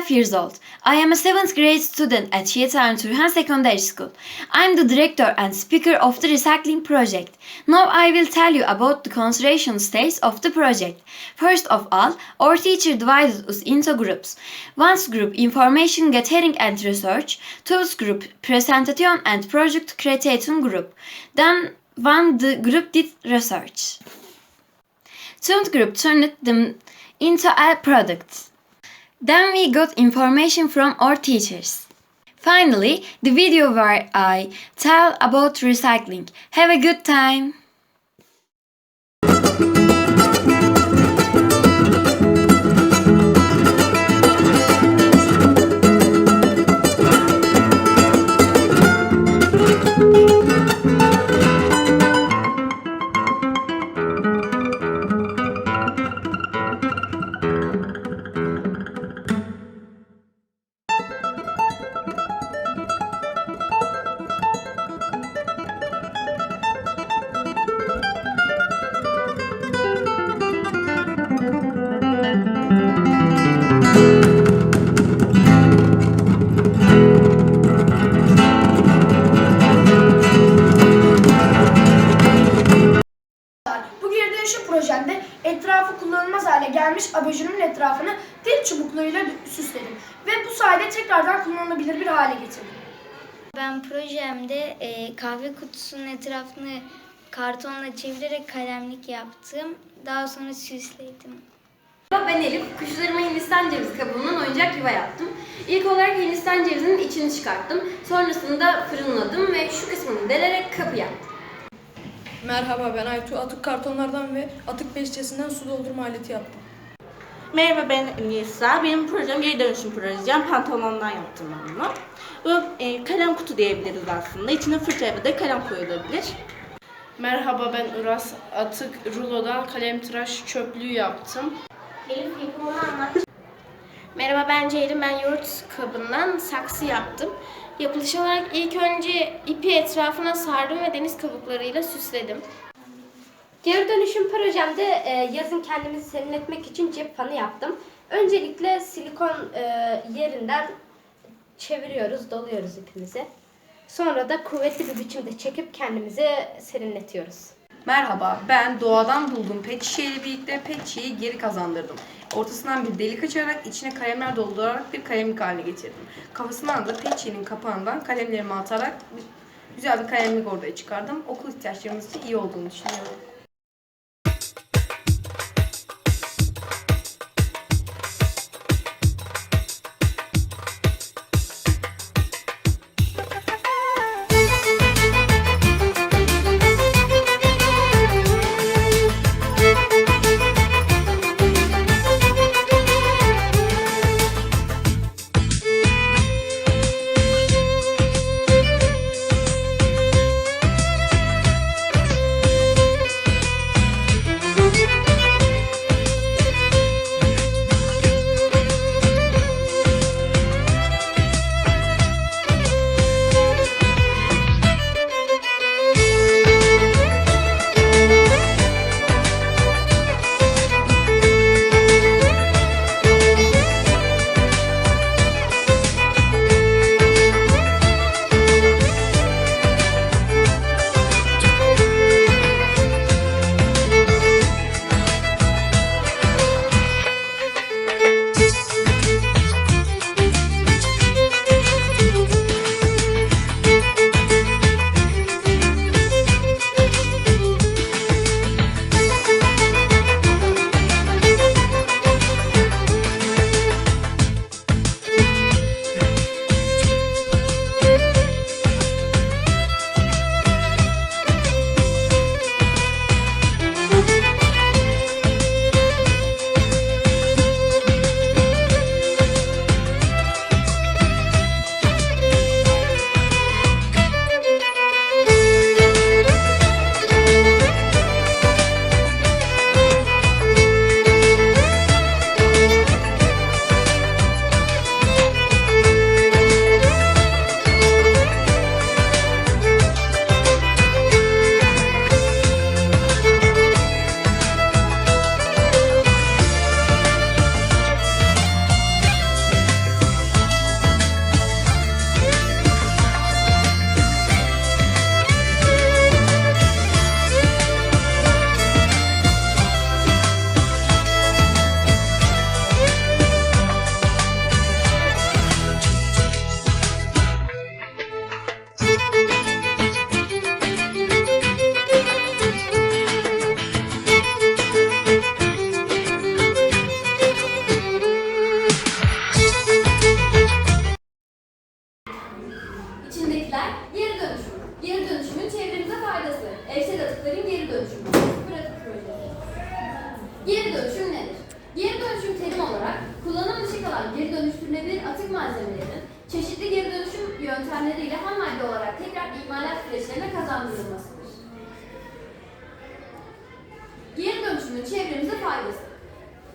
5 years old. I am a 7th grade student at Yetan Turhan Secondary School. I am the director and speaker of the recycling project. Now I will tell you about the consideration stage of the project. First of all, our teacher divided us into groups. One's group information gathering and research, two group presentation and project creation group. Then one the group did research. Third group turned them into a product. Then we got information from our teachers. Finally, the video where I tell about recycling. Have a good time! Gelmiş abajurun etrafını dil çubuklarıyla süsledim. Ve bu sayede tekrardan kullanılabilir bir hale getirdim. Ben projemde e, kahve kutusunun etrafını kartonla çevirerek kalemlik yaptım. Daha sonra süsledim. Ben Elif. Kuşlarıma Hindistan cevizi kabuğundan oyuncak yuva yaptım. İlk olarak Hindistan cevizinin içini çıkarttım. Sonrasında fırınladım ve şu kısmını delerek kapı yaptım. Merhaba ben Aytu. Atık kartonlardan ve atık peçetesinden su doldurma aleti yaptım. Merhaba ben Nisa. Benim projem geri dönüşüm projem. Pantolondan yaptım ben bunu. Bu e, kalem kutu diyebiliriz aslında. İçine fırça ya da kalem koyulabilir. Merhaba ben Uras. Atık rulodan kalem tıraş çöplüğü yaptım. Merhaba ben Ceylin. Ben yoğurt kabından saksı yaptım. Yapılış olarak ilk önce ipi etrafına sardım ve deniz kabuklarıyla süsledim. Geri dönüşüm projemde e, yazın kendimizi serinletmek için cep fanı yaptım. Öncelikle silikon e, yerinden çeviriyoruz, doluyoruz ipimizi. Sonra da kuvvetli bir biçimde çekip kendimizi serinletiyoruz. Merhaba, ben doğadan bulduğum pet şişeyle birlikte pet şişeyi geri kazandırdım. Ortasından bir delik açarak içine kalemler doldurarak bir kalemlik haline getirdim. Kafasından da pet şişenin kapağından kalemlerimi atarak güzel bir kalemlik ortaya çıkardım. Okul ihtiyaçlarımız için iyi olduğunu düşünüyorum. Geri dönüşüm nedir? Geri dönüşüm terim olarak kullanım dışı kalan geri dönüştürülebilir atık malzemelerinin çeşitli geri dönüşüm yöntemleriyle ham madde olarak tekrar imalat süreçlerine kazandırılmasıdır. Geri dönüşümün çevremize faydası.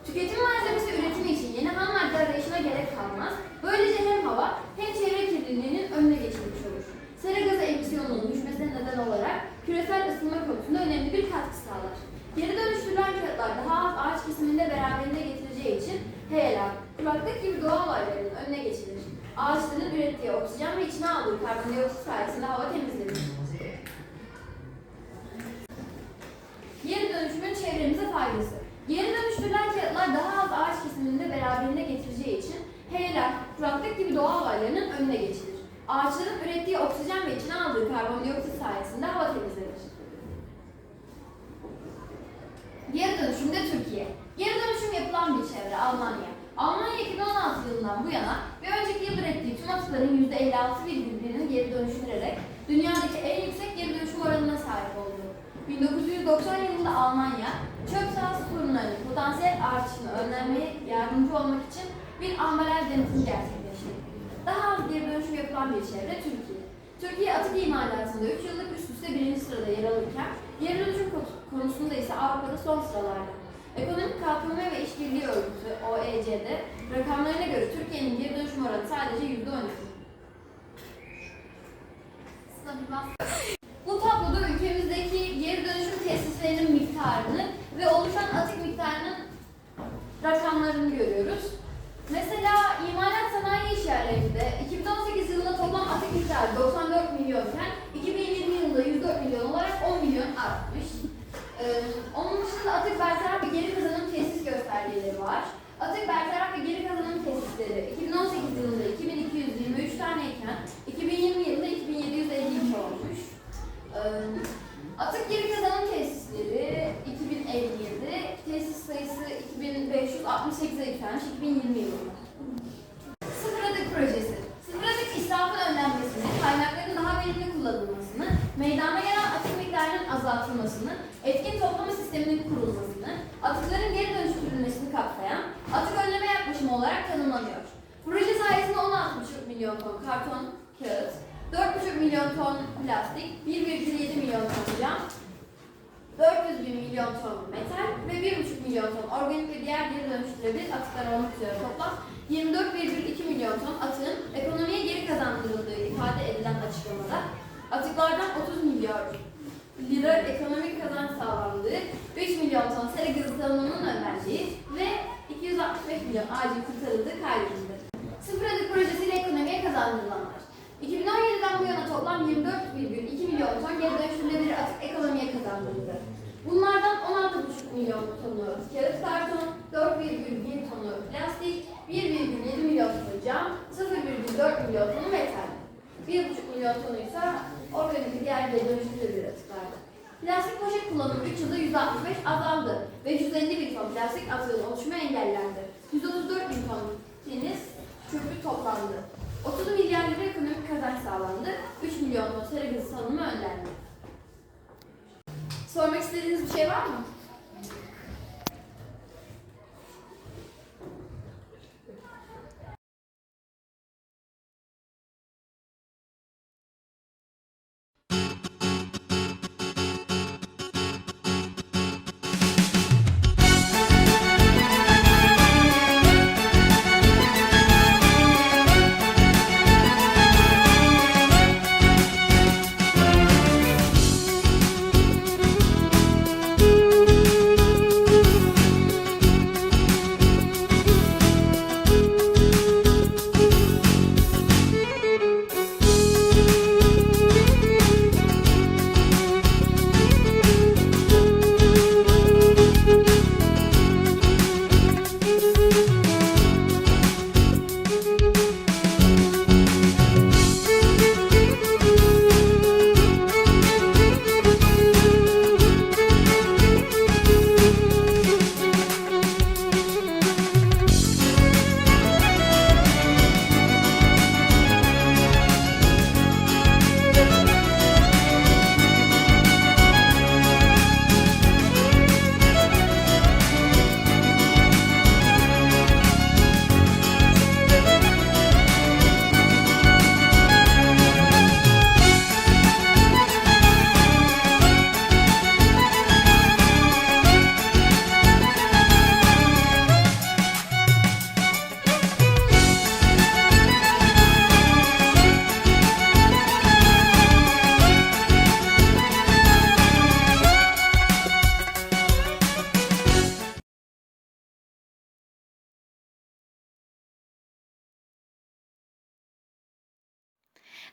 Tüketim malzemesi üretimi için yeni ham madde arayışına gerek kalmaz. Böylece hem hava hem çevre kirliliğinin önüne geçilmiş olur. Sera gazı emisyonunun düşmesine neden olarak küresel ısınma konusunda önemli bir katkı sağlar. Geri dönüştürülen kağıtlar daha az ağaç kesiminde beraberinde getireceği heyelan, kuraklık gibi doğa olaylarının önüne geçilir. Ağaçların ürettiği oksijen ve içine aldığı karbondioksit sayesinde hava temizlenir. Geri dönüşümün çevremize faydası. Geri dönüştürülen kağıtlar daha az ağaç kesiminde beraberinde getireceği için heyelan, kuraklık gibi doğa olaylarının önüne geçilir. Ağaçların ürettiği oksijen ve içine aldığı karbondioksit sayesinde hava temizlenir. Geri dönüşümde Türkiye. Geri dönüşüm yapılan bir çevre Almanya. Almanya 2016 yılından bu yana ve önceki yıl ürettiği tüm atıkların %56,1'ini geri dönüştürerek dünyadaki en yüksek geri dönüşüm oranına sahip oldu. 1990 yılında Almanya, çöp sahası sorunlarının potansiyel artışını önlemeye yardımcı olmak için bir ambalaj denetimi gerçekleştirdi. Daha az geri dönüşüm yapılan bir çevre Türkiye. Türkiye atık imalatında 3 yıllık üst üste birinci sırada yer alırken, geri dönüşüm konusunda ise Avrupa'da son sıralarda. Ekonomik Kalkınma ve İşbirliği Örgütü OECD rakamlarına göre Türkiye'nin geri dönüşüm oranı sadece %12. Bu tabloda ülkemizdeki geri dönüşüm tesislerinin miktarını ve oluşan atık miktarının rakamlarını görüyoruz. Mesela imalat sanayi işyerlerinde 2018 yılında toplam atık miktarı 94 milyonken 2020 yılında 104 milyon olarak 10 milyon artmış. Ee, onun dışında atık bertaraf ve geri kazanım tesis göstergeleri var. Atık bertaraf ve geri kazanım tesisleri 2018 yılında 2223 taneyken 2020 yılında 2752 olmuş. Ee, atık geri kazanım tesisleri 2057, tesis sayısı 2568'e yükselmiş 2020 yılında. Sıfır atık projesi. Sıfır atık israfın önlenmesini, kaynakların daha verimli kullanılmasını, meydana gelen atık miktarının azaltılmasını, etkin toplama sisteminin kurulmasını, atıkların geri dönüştürülmesini kapsayan atık önleme yaklaşımı olarak tanımlanıyor. Proje sayesinde 16,5 milyon ton karton, kağıt, 4,5 milyon ton plastik, 1,7 milyon ton cam, 400 bin milyon ton metal ve 1,5 milyon ton organik ve diğer geri dönüştürülebilir atıklar olmak üzere toplam 24,2 milyon ton atığın ekonomiye geri kazandırıldığı ifade edilen açıklamada atıklardan 30 milyar lira ekonomik kazanç sağlandığı, 3 milyon ton sera gazı salınımının önlendiği ve 265 milyon ağacın kurtarıldığı kaydedildi. Sıfır atık projesiyle ekonomiye kazandırılanlar. 2017'den bu yana toplam 24,2 milyon ton geri dönüştürülebilir atık ekonomiye kazandırıldı. Bunlardan 16,5 milyon tonu kağıt karton, 4,1 tonu plastik, 1,7 milyon tonu cam, 0,4 milyon tonu metal. 1,5 milyon tonu ise organik diğer geri dönüştürülebilir atıklardı. Plastik poşet kullanımı 3 yılda 165 azaldı ve 150 bin ton plastik atığın oluşumu engellendi. 134 bin ton deniz çöpü toplandı. 30 milyar lira ekonomik kazanç sağlandı. 3 milyon gazı salınımı önlendi. Sormak istediğiniz bir şey var mı?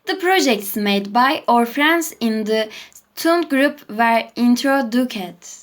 The projects made by our friends in the student group were introduced.